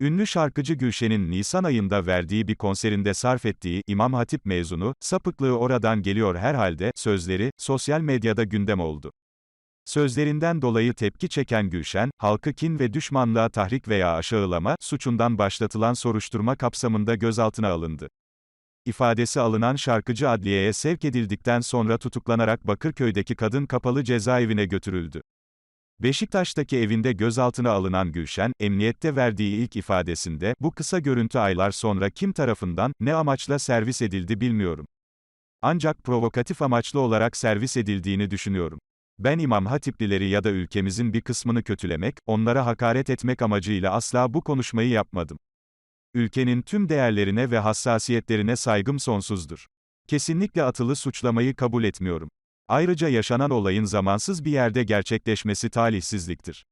Ünlü şarkıcı Gülşen'in Nisan ayında verdiği bir konserinde sarf ettiği İmam Hatip mezunu, sapıklığı oradan geliyor herhalde, sözleri, sosyal medyada gündem oldu. Sözlerinden dolayı tepki çeken Gülşen, halkı kin ve düşmanlığa tahrik veya aşağılama, suçundan başlatılan soruşturma kapsamında gözaltına alındı. İfadesi alınan şarkıcı adliyeye sevk edildikten sonra tutuklanarak Bakırköy'deki kadın kapalı cezaevine götürüldü. Beşiktaş'taki evinde gözaltına alınan Gülşen, emniyette verdiği ilk ifadesinde, bu kısa görüntü aylar sonra kim tarafından, ne amaçla servis edildi bilmiyorum. Ancak provokatif amaçlı olarak servis edildiğini düşünüyorum. Ben İmam Hatiplileri ya da ülkemizin bir kısmını kötülemek, onlara hakaret etmek amacıyla asla bu konuşmayı yapmadım. Ülkenin tüm değerlerine ve hassasiyetlerine saygım sonsuzdur. Kesinlikle atılı suçlamayı kabul etmiyorum. Ayrıca yaşanan olayın zamansız bir yerde gerçekleşmesi talihsizliktir.